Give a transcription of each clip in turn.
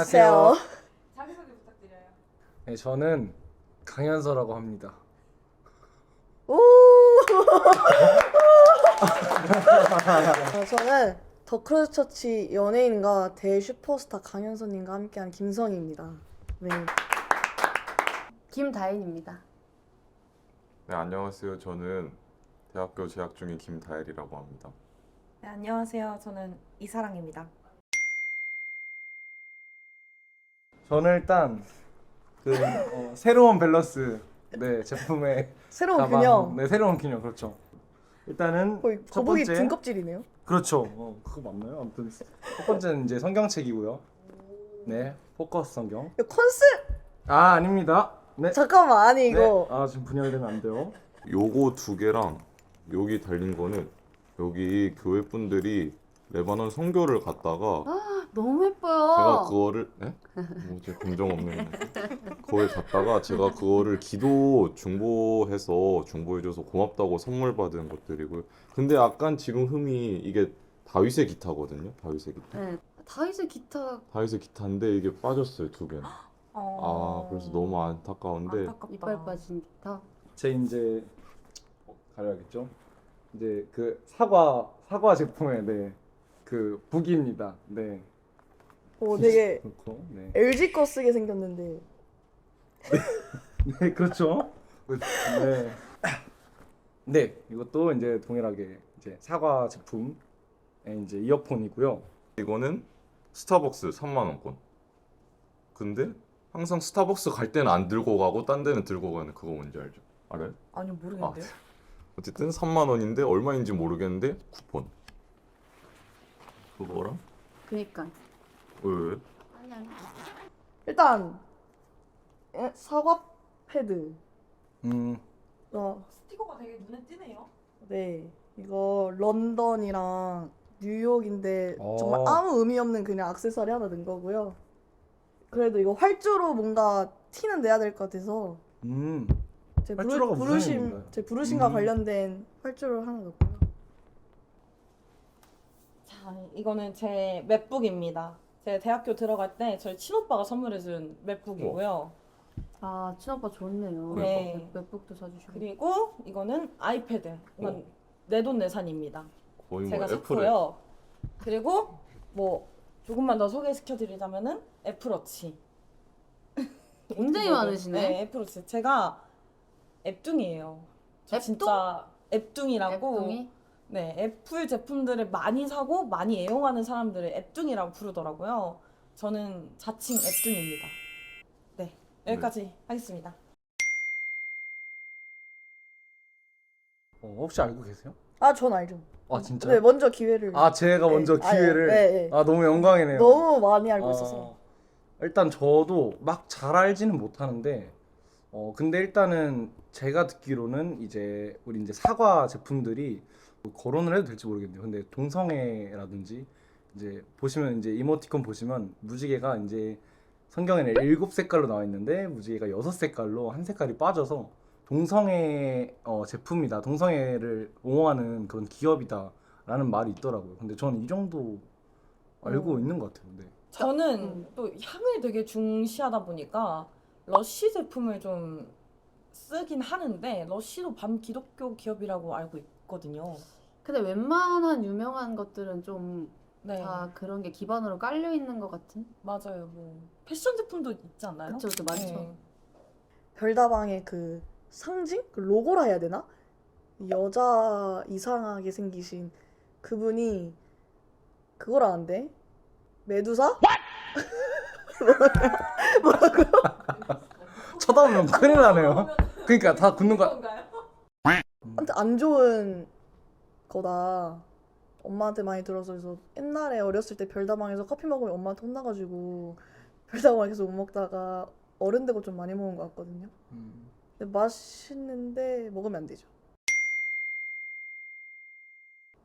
안녕하세요. 자기소개 부탁드려요. 네, 저는 강현서라고 합니다. 오! 어, 저는 더크로스처치 연예인과 대슈퍼스타 강현선님과 함께한 김성희입니다. 네. 김다인입니다. 네, 안녕하세요. 저는 대학교 재학 중인 김다엘이라고 합니다. 네, 안녕하세요. 저는 이사랑입니다. 저는 일단 그 어, 새로운 밸런스 네 제품의 새로운 가방, 균형. 네 새로운 균형 그렇죠. 일단은 거의 첫 거북이 번째 등껍질이네요. 그렇죠. 어, 그거 맞나요? 아무튼 첫 번째는 이제 성경책이고요. 네 포커스 성경. 이거 컨셉 아 아닙니다. 네. 잠깐만 아니 이거 네. 아 지금 분열되면 안 돼요. 요거 두 개랑 여기 달린 거는 여기 교회 분들이 레바논 선교를 갔다가 너무 예뻐요. 제가 그거를 네? 뭐제 감정 없는 거기 갔다가 제가 그거를 기도 중보해서 중보해줘서 고맙다고 선물 받은 것들이고요. 근데 약간 지금 흠이 이게 다윗의 기타거든요. 다윗의 기타. 네. 다이스 기타 다윗의 기타인데 이게 빠졌어요 두 개는. 어... 아 그래서 너무 안타까운데 안타깝다. 이빨 빠진 기타. 제 이제 어, 가려야겠죠. 이제 그 사과 사과 제품의 네 그 북입니다. 네. 오 되게 그렇고 네. LG 거 쓰게 생겼는데 네, 그렇죠. 네. 네, 이것도 이제 동일하게 이제 사과 제품의 이제 이어폰이고요. 이거는 스타벅스 3만 원권. 근데 항상 스타벅스 갈 때는 안 들고 가고 딴 데는 들고 가는 그거 뭔지 알죠? 알아요? 아니요 모르겠는데요. 어쨌든 3만 원인데 얼마인지 모르겠는데 쿠폰. 그거랑 그니까. 왜? 왜? 아니 아니. 일단 에, 사과 패드. 음, 어, 스티커가 되게 눈에 띄네요. 네 이거 런던이랑 뉴욕인데 어. 정말 아무 의미 없는 그냥 액세서리 하나 넣은 거고요. 그래도 이거 활주로 뭔가 티는 내야 될 것 같아서 음, 제 활주로가 부르, 무슨 부르심 의미인가요? 제 부르심과 음. 관련된 활주로 하나 넣고 이거는 제 맥북입니다. 제 대학교 들어갈 때 저희 친오빠가 선물해준 맥북이고요. 아 친오빠 좋네요. 네. 맥북도 사주시고. 그리고 이거는 아이패드. 이건 내돈내산입니다. 거의 뭐 제가 애플에 샀고요. 그리고 뭐 조금만 더 소개시켜드리자면은 애플워치. 굉장히 많으시네. 네, 애플워치. 제가 앱둥이에요. 저 앱둥? 진짜 앱둥이라고. 앱둥이. 네, 애플 제품들을 많이 사고 많이 애용하는 사람들을 앱둥이라고 부르더라고요. 저는 자칭 앱둥입니다. 네, 여기까지 하겠습니다. 어, 혹시 알고 계세요? 아 전 알죠. 아 진짜? 네 먼저 기회를. 아 제가 네, 먼저 아, 기회를. 네, 네. 아 너무 영광이네요. 너무 많이 알고 어, 있어서. 일단 저도 막 잘 알지는 못하는데 어 근데 일단은 제가 듣기로는 이제 우리 이제 사과 제품들이 뭐 거론을 해도 될지 모르겠네요. 근데 동성애라든지 이제 보시면 이제 이모티콘 보시면 무지개가 이제 성경에는 일곱 색깔로 나와 있는데 무지개가 여섯 색깔로 한 색깔이 빠져서 동성애 어, 제품이다. 동성애를 옹호하는 그런 기업이다라는 말이 있더라고요. 근데 저는 이 정도 알고 어. 있는 것 같아요. 네. 저는 음. 또 향을 되게 중시하다 보니까 러쉬 제품을 좀 쓰긴 하는데 러쉬도 반 기독교 기업이라고 알고 있거든요. 근데 웬만한 유명한 것들은 좀다 네, 그런 게 기반으로 깔려 있는 것 같은. 맞아요. 뭐 패션 제품도 있지 않나요? 그쵸, 그쵸, 많죠. 네. 별다방의 그 상징? 그 로고라 해야 되나? 여자 이상하게 생기신 그분이 그거라는데 메두사? 쳐다보면 큰일 나네요. 그러니까 다 굳는 거. 그런가요? 한테 안 좋은 거다. 엄마한테 많이 들어서 그래서 옛날에 어렸을 때 별다방에서 커피 먹으면 엄마한테 혼나가지고 별다방 계속 못 먹다가 어른 되고 좀 많이 먹은 것 같거든요. 음. 근데 맛있는데 먹으면 안 되죠.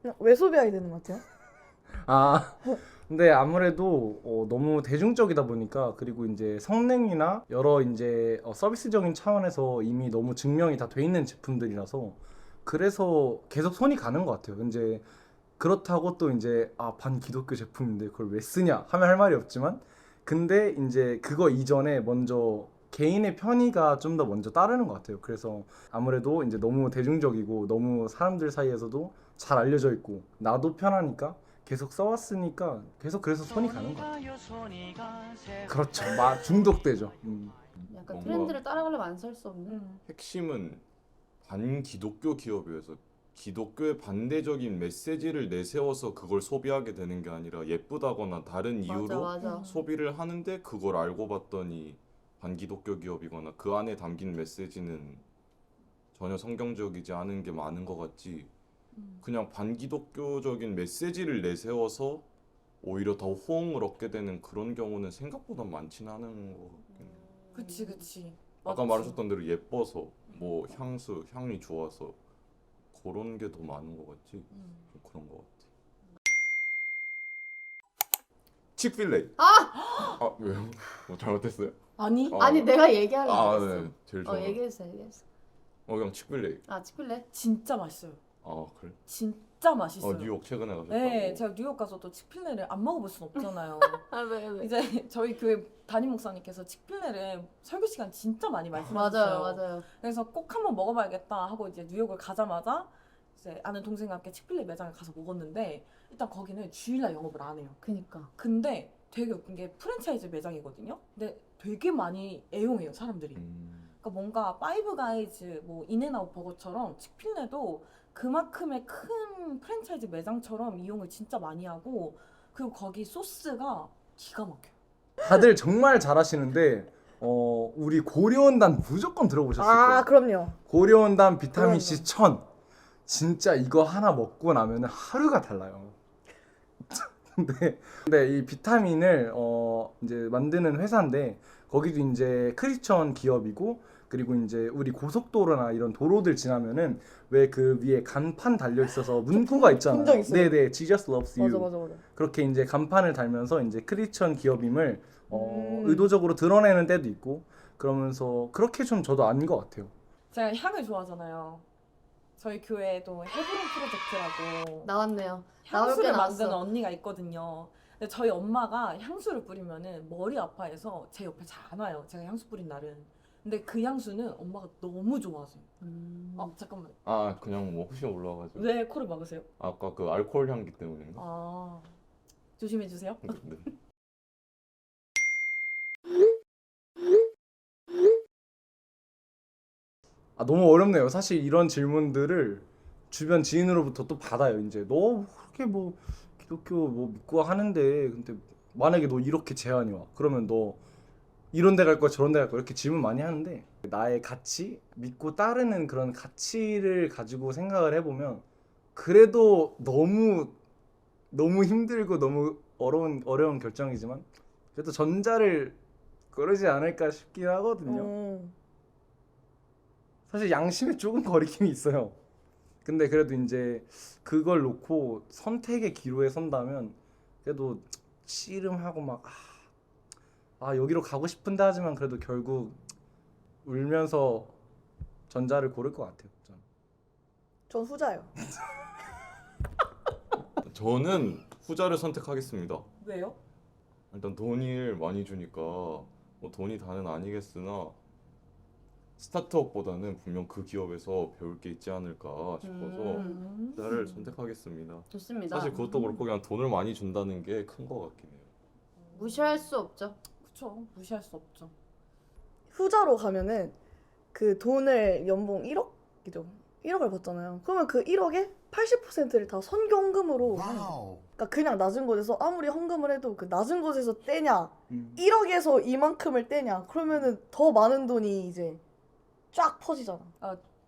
그냥 왜 소비하게 되는 것 같아요? 아, 근데 아무래도 어, 너무 대중적이다 보니까 그리고 이제 성능이나 여러 이제 어, 서비스적인 차원에서 이미 너무 증명이 다 돼 있는 제품들이라서 그래서 계속 손이 가는 것 같아요. 이제 그렇다고 또 이제 아 반기독교 제품인데 그걸 왜 쓰냐 하면 할 말이 없지만 근데 이제 그거 이전에 먼저 개인의 편의가 좀 더 먼저 따르는 것 같아요. 그래서 아무래도 이제 너무 대중적이고 너무 사람들 사이에서도 잘 알려져 있고 나도 편하니까 계속 써왔으니까 계속 그래서 손이 가는 것 같아요. 그렇죠. 막 중독되죠. 음. 약간 뭔가- 트렌드를 따라가려면 안살수 없는. 음. 핵심은 반기독교 기업이어서 기독교의 반대적인 메시지를 내세워서 그걸 소비하게 되는 게 아니라 예쁘다거나 다른 이유로 맞아 맞아. 음. 소비를 하는데 그걸 알고 봤더니 반기독교 기업이거나 그 안에 담긴 메시지는 전혀 성경적이지 않은 게 많은 것 같지 음. 그냥 반기독교적인 메시지를 내세워서 오히려 더 호응을 얻게 되는 그런 경우는 생각보다 많지는 않은 것 같긴 해요. 그치 그치. 아까 맞지. 말하셨던 대로 예뻐서 뭐 향수 향이 좋아서 그런 게 더 많은 것 같지 음. 좀 그런 것 같아. 칙필레이. 아! 아 왜요? 뭐 잘못했어요? 아니 어. 아니 내가 얘기하려고 아 했어. 네, 제일 좋아. 어 얘기해주세요 얘기해주세요. 어 그냥 칙필레이. 아 치필레? 진짜 맛있어요. 아 그래? 진짜 맛있어요. 어 뉴욕 최근에 가셨다고. 네, 제가 뉴욕 가서도 칙필레를 안 먹어볼 순 없잖아요. 아왜 왜? 이제 저희 교회 담임 목사님께서 칙필레를 설교 시간 진짜 많이 말씀하셨어요. 맞아요 맞아요. 그래서 꼭 한번 먹어봐야겠다 하고 이제 뉴욕을 가자마자 이제 아는 동생과 함께 칙필레 매장에 가서 먹었는데 일단 거기는 주일날 영업을 안 해요. 그니까. 근데 되게 웃긴 게 프랜차이즈 매장이거든요. 근데 되게 많이 애용해요 사람들이. 음, 그러니까 뭔가 파이브 가이즈 뭐 인앤아웃 버거처럼 칙필레도 그만큼의 큰 프랜차이즈 매장처럼 이용을 진짜 많이 하고 그리고 거기 소스가 기가 막혀요. 다들 정말 잘하시는데 어 우리 고려온단 무조건 들어보셨을 거예요. 아 그럼요. 고려온단 비타민 C. 1000 진짜 이거 하나 먹고 나면은 하루가 달라요. 근데 근데 이 비타민을 어 이제 만드는 회사인데 거기도 이제 크리스천 기업이고 그리고 이제 우리 고속도로나 이런 도로들 지나면은 왜 그 위에 간판 달려 있어서 문구가 본 있잖아요. 적 있어요. 네네, Jesus loves you. 맞아 맞아 맞아. 그렇게 이제 간판을 달면서 이제 크리스천 기업임을 어, 음. 의도적으로 드러내는 때도 있고 그러면서 그렇게 좀 저도 안것 같아요. 제가 향을 좋아하잖아요. 저희 교회에도 헤브론 프로젝트라고 나왔네요. 나올 게 향수를 만드는 나왔어. 언니가 있거든요. 근데 저희 엄마가 향수를 뿌리면은 머리 아파해서 제 옆에 잘 안 와요. 제가 향수 뿌린 날은. 근데 그 향수는 엄마가 너무 좋아하세요. 음. 어 잠깐만 아 그냥 뭐 혹시 올라가지고 왜 코를 막으세요? 아까 그 알코올 향기 때문인가? 아 조심해 주세요. 네. 아 너무 어렵네요. 사실 이런 질문들을 주변 지인으로부터 또 받아요. 이제 너 그렇게 뭐 기독교 뭐 믿고 하는데 근데 만약에 너 이렇게 제안이 와 그러면 너 이런 데 갈 거야 저런 데 갈 거야 이렇게 질문 많이 하는데 나의 가치 믿고 따르는 그런 가치를 가지고 생각을 해보면 그래도 너무 너무 힘들고 너무 어려운 어려운 결정이지만 그래도 전자를 그러지 않을까 싶긴 하거든요. 음. 사실 양심에 조금 거리낌이 있어요. 근데 그래도 이제 그걸 놓고 선택의 기로에 선다면 그래도 씨름하고 막 아, 아, 여기로 가고 싶은데 하지만 그래도 결국 울면서 전자를 고를 것 같아요. 저는. 전 후자예요. 저는 후자를 선택하겠습니다. 왜요? 일단 돈을 많이 주니까 뭐 돈이 다는 아니겠으나 스타트업보다는 분명 그 기업에서 배울 게 있지 않을까 싶어서 음. 후자를 선택하겠습니다. 좋습니다. 사실 그것도 그렇고 그냥 돈을 많이 준다는 게 큰 것 같긴 해요. 무시할 수 없죠. 그쵸 무시할 수 없죠. 후자로 가면은 그 돈을 연봉 1억이죠. 1억을 받잖아요. 그러면 그 1억의 80%를 다 선경금으로. 그러니까 그냥 낮은 곳에서 아무리 헌금을 해도 그 낮은 곳에서 떼냐 음. 1억에서 이만큼을 떼냐 그러면은 더 많은 돈이 이제 쫙 퍼지잖아.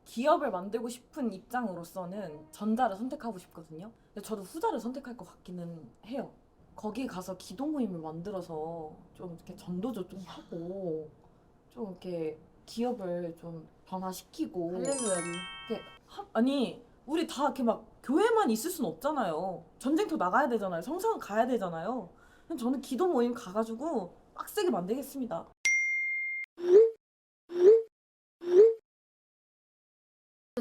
기업을 만들고 싶은 입장으로서는 전자를 선택하고 싶거든요. 근데 저도 후자를 선택할 것 같기는 해요. 거기 가서 기도 모임을 만들어서 좀 이렇게 전도도 좀 하고 좀 이렇게 기업을 좀 변화시키고. 이렇게 하- 아니 우리 다 이렇게 막 교회만 있을 순 없잖아요. 전쟁터 나가야 되잖아요. 성상 가야 되잖아요. 그럼 저는 기도 모임 가가지고 빡세게 만들겠습니다.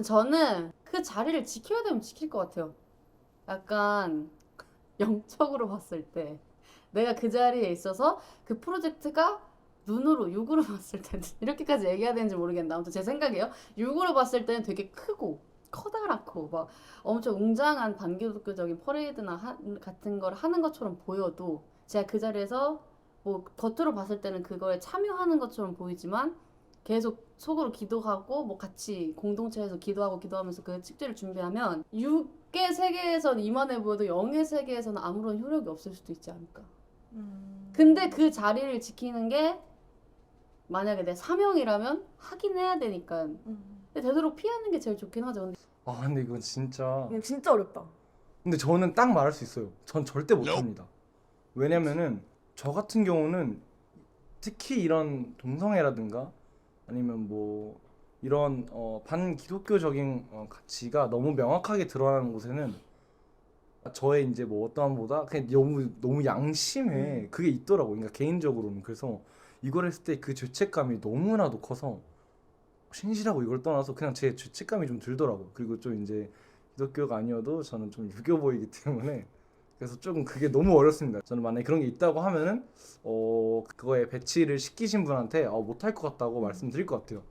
저는 그 자리를 지켜야 되면 지킬 것 같아요. 약간 영적으로 봤을 때 내가 그 자리에 있어서 그 프로젝트가 눈으로 육으로 봤을 때는 이렇게까지 얘기해야 되는지 모르겠는데 아무튼 제 생각이에요. 육으로 봤을 때는 되게 크고 커다랗고 막 엄청 웅장한 반기독교적인 퍼레이드나 하, 같은 걸 하는 것처럼 보여도 제가 그 자리에서 뭐 겉으로 봤을 때는 그거에 참여하는 것처럼 보이지만 계속 속으로 기도하고 뭐 같이 공동체에서 기도하고 기도하면서 그 축제를 준비하면 육 의 세계에서는 이만해 보여도 영의 세계에서는 아무런 효력이 없을 수도 있지 않을까. 음. 근데 그 자리를 지키는 게 만약에 내 사명이라면 하긴 해야 되니까 음. 근데 되도록 피하는 게 제일 좋긴 하죠. 근데 아 근데 이건 진짜 이거 진짜 어렵다. 근데 저는 딱 말할 수 있어요. 전 절대 못합니다. 왜냐면은 저 같은 경우는 특히 이런 동성애라든가 아니면 뭐 이런 어, 반기독교적인 어, 가치가 너무 명확하게 드러나는 곳에는 저의 이제 뭐 어떠함보다 그냥 너무 너무 양심에 그게 있더라고. 그러니까 개인적으로는 그래서 이걸 했을 때 그 죄책감이 너무나도 커서 신실하고 이걸 떠나서 그냥 제 죄책감이 좀 들더라고. 그리고 좀 이제 기독교가 아니어도 저는 좀 유교 보이기 때문에 그래서 조금 그게 너무 어렵습니다. 저는 만약에 그런 게 있다고 하면은 어 그거에 배치를 시키신 분한테 어, 못할 것 같다고 말씀드릴 것 같아요.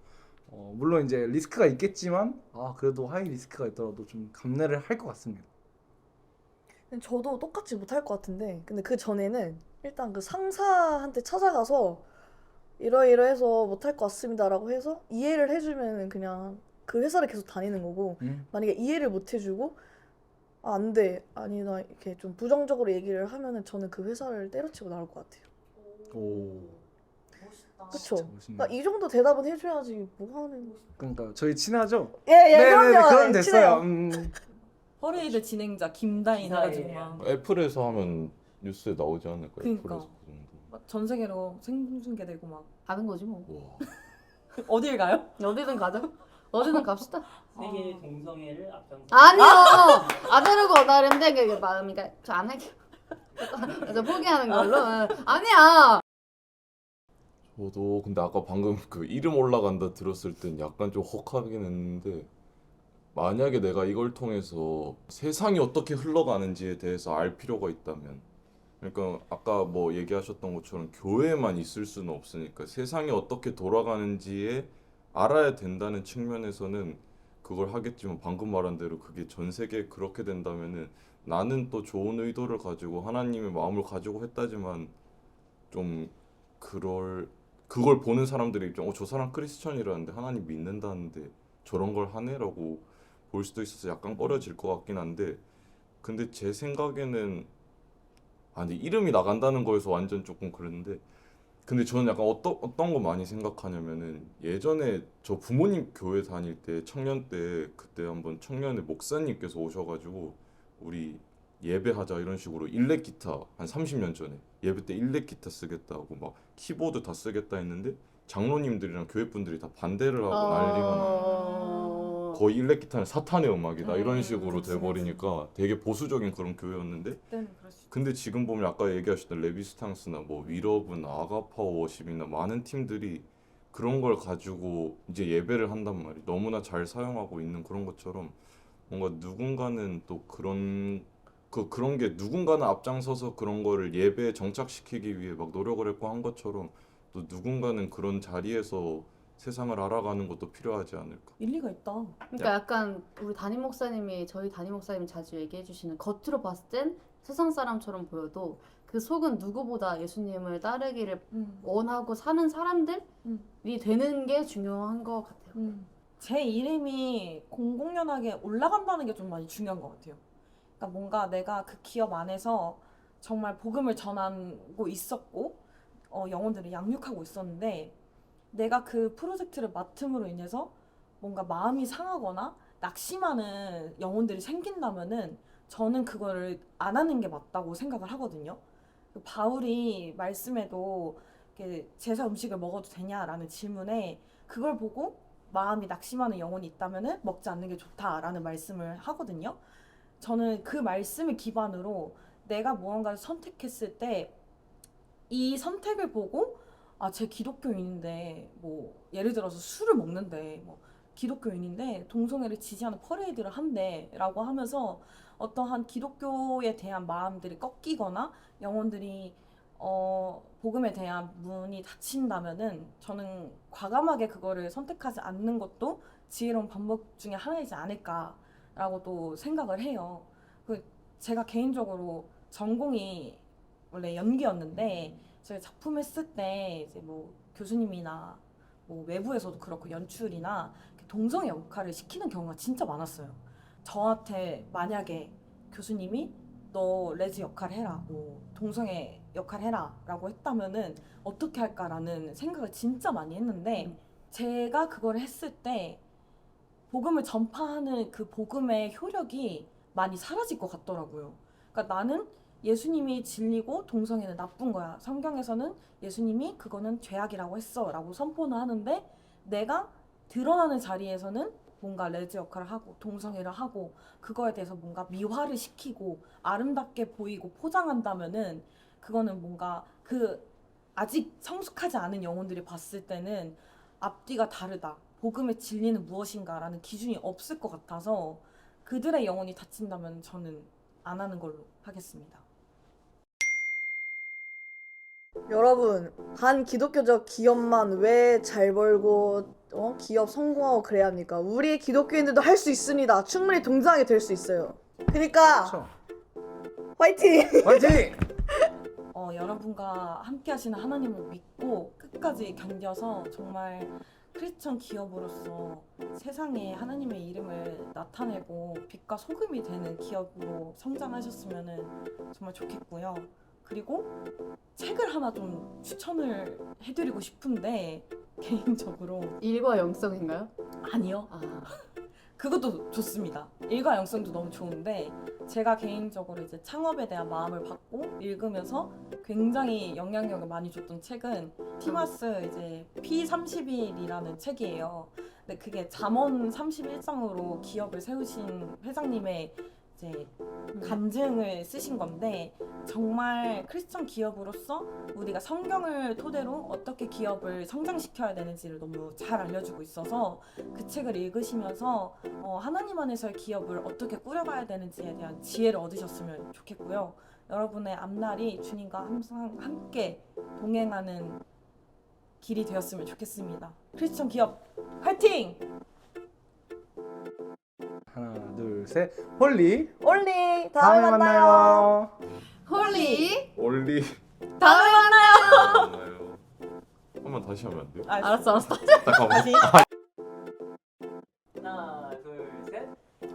어 물론 이제 리스크가 있겠지만 아 그래도 하이 리스크가 있더라도 좀 감내를 할 것 같습니다. 근데 저도 똑같이 못할 것 같은데 근데 그 전에는 일단 그 상사한테 찾아가서 이러이러해서 못할 것 같습니다라고 해서 이해를 해주면 그냥 그 회사를 계속 다니는 거고 음. 만약에 이해를 못 해주고 아, 안 돼. 아니 나 이렇게 좀 부정적으로 얘기를 하면은 저는 그 회사를 때려치고 나올 것 같아요. 오. 멋있네. 그러니까 이 정도 대답은 해줘야지 뭐 하는 그러니까 저희 친하죠? 예예 네 네 네 그럼요 그럼 예, 됐어요. 친해요. 음. 퍼레이드 진행자 김다인 막, 애플에서 하면 뉴스에 나오지 않을까요? 그러니까. 애플에서 그 정도. 막전 세계로 생중계되고 막 가는 거지 뭐. 와. 어딜 가요? 어디든 가자. 어디든 갑시다. 세계 동성애를 앞장서 아니요. 아다르고 어다른데 그게 마음이 그러니까 저안 할게요. 그래서 포기하는 걸로. 아니야. 저도 근데 아까 방금 그 이름 올라간다 들었을 땐 약간 좀 혹하긴 했는데 만약에 내가 이걸 통해서 세상이 어떻게 흘러가는지에 대해서 알 필요가 있다면 그러니까 아까 뭐 얘기하셨던 것처럼 교회만 있을 수는 없으니까 세상이 어떻게 돌아가는지에 알아야 된다는 측면에서는 그걸 하겠지만 방금 말한 대로 그게 전 세계에 그렇게 된다면은 나는 또 좋은 의도를 가지고 하나님의 마음을 가지고 했다지만 좀 그럴 그걸 보는 사람들의 입장, 어, 저 사람 크리스천이라는데 하나님 믿는다는데 저런 걸 하네라고 볼 수도 있어서 약간 꺼려질 것 같긴 한데, 근데 제 생각에는 아, 근데 이름이 나간다는 거에서 완전 조금 그런데, 근데 저는 약간 어떤 어떤 거 많이 생각하냐면은 예전에 저 부모님 교회 다닐 때 청년 때 그때 한번 청년의 목사님께서 오셔가지고 우리 예배하자 이런 식으로 일렉 기타 한 30년 전에 예배 때 일렉 기타 쓰겠다고 막 키보드 다 쓰겠다 했는데 장로님들이랑 교회 분들이 다 반대를 하고 난리가 나. 어... 거의 일렉 기타는 사탄의 음악이다 이런 음, 식으로 그치, 돼버리니까 되게 보수적인 그런 교회였는데. 근데 지금 보면 아까 얘기하셨던 레비스탕스나 뭐 위러브나 아가파워 워십이나 많은 팀들이 그런 걸 가지고 이제 예배를 한단 말이 너무나 잘 사용하고 있는 그런 것처럼 뭔가 누군가는 또 그런 그 그런 게 누군가는 앞장서서 그런 거를 예배에 정착시키기 위해 막 노력을 했고 한 것처럼 또 누군가는 그런 자리에서 세상을 알아가는 것도 필요하지 않을까. 일리가 있다. 그러니까 약간 우리 담임 목사님이 저희 담임 목사님이 자주 얘기해 주시는 겉으로 봤을 땐 세상 사람처럼 보여도 그 속은 누구보다 예수님을 따르기를 음. 원하고 사는 사람들이 음. 되는 게 중요한 것 같아요. 음. 제 이름이 공공연하게 올라간다는 게 좀 많이 중요한 것 같아요. 그러니까 뭔가 내가 그 기업 안에서 정말 복음을 전하고 있었고 어, 영혼들을 양육하고 있었는데 내가 그 프로젝트를 맡음으로 인해서 뭔가 마음이 상하거나 낙심하는 영혼들이 생긴다면은 저는 그거를 안 하는 게 맞다고 생각을 하거든요. 그 바울이 말씀에도 제사 음식을 먹어도 되냐라는 질문에 그걸 보고 마음이 낙심하는 영혼이 있다면은 먹지 않는 게 좋다라는 말씀을 하거든요. 저는 그 말씀을 기반으로 내가 무언가를 선택했을 때 이 선택을 보고 아, 제 기독교인인데 뭐 예를 들어서 술을 먹는데 뭐 기독교인인데 동성애를 지지하는 퍼레이드를 한대라고 하면서 어떠한 기독교에 대한 마음들이 꺾이거나 영혼들이 어, 복음에 대한 문이 닫힌다면은 저는 과감하게 그거를 선택하지 않는 것도 지혜로운 방법 중에 하나이지 않을까 라고 또 생각을 해요. 그 제가 개인적으로 전공이 원래 연기였는데 저희 작품을 쓸 때 이제 뭐 교수님이나 뭐 외부에서도 그렇고 연출이나 동성애 역할을 시키는 경우가 진짜 많았어요. 저한테 만약에 교수님이 너 레즈 역할 해라, 뭐 동성애 역할 해라라고 했다면은 어떻게 할까라는 생각을 진짜 많이 했는데 제가 그걸 했을 때 복음을 전파하는 그 복음의 효력이 많이 사라질 것 같더라고요. 그러니까 나는 예수님이 진리고 동성애는 나쁜 거야. 성경에서는 예수님이 그거는 죄악이라고 했어 라고 선포는 하는데 내가 드러나는 자리에서는 뭔가 레즈 역할을 하고 동성애를 하고 그거에 대해서 뭔가 미화를 시키고 아름답게 보이고 포장한다면은 그거는 뭔가 그 아직 성숙하지 않은 영혼들이 봤을 때는 앞뒤가 다르다. 복음의 진리는 무엇인가라는 기준이 없을 것 같아서 그들의 영혼이 다친다면 저는 안 하는 걸로 하겠습니다. 여러분 한 기독교적 기업만 왜 잘 벌고 어? 기업 성공하고 그래야 합니까? 우리 기독교인들도 할 수 있습니다. 충분히 동장하게 될 수 있어요. 그러니까 그렇죠. 화이팅! 화이팅! 어, 여러분과 함께 하시는 하나님을 믿고 끝까지 견뎌서 정말 크리스천 기업으로서 세상에 하나님의 이름을 나타내고 빛과 소금이 되는 기업으로 성장하셨으면 정말 좋겠고요. 그리고 책을 하나 좀 추천을 해드리고 싶은데 개인적으로 일과 영성인가요? 아니요. 아, 그것도 좋습니다. 일과 영성도 너무 좋은데 제가 개인적으로 이제 창업에 대한 마음을 받고 읽으면서 굉장히 영향력을 많이 줬던 책은 티마스 이제 P31이라는 책이에요. 근데 그게 잠언 31장으로 기업을 세우신 회장님의 이제 간증을 쓰신 건데 정말 크리스천 기업으로서 우리가 성경을 토대로 어떻게 기업을 성장시켜야 되는지를 너무 잘 알려주고 있어서 그 책을 읽으시면서 어, 하나님 안에서의 기업을 어떻게 꾸려가야 되는지에 대한 지혜를 얻으셨으면 좋겠고요. 여러분의 앞날이 주님과 항상 함께 동행하는 길이 되었으면 좋겠습니다. 크리스천 기업 화이팅! 하나, 둘, 셋. 홀리. 올리 다음에, 다음에 만나요. 만나요. 홀리 올리 다음에 만나요. 한번 다시 하면 안 돼요? 아, 알았어 알았어. 잠깐만. 다시 하나, 둘, 셋.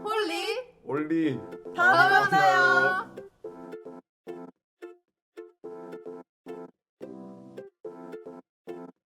홀리 올리 다음에 만나요.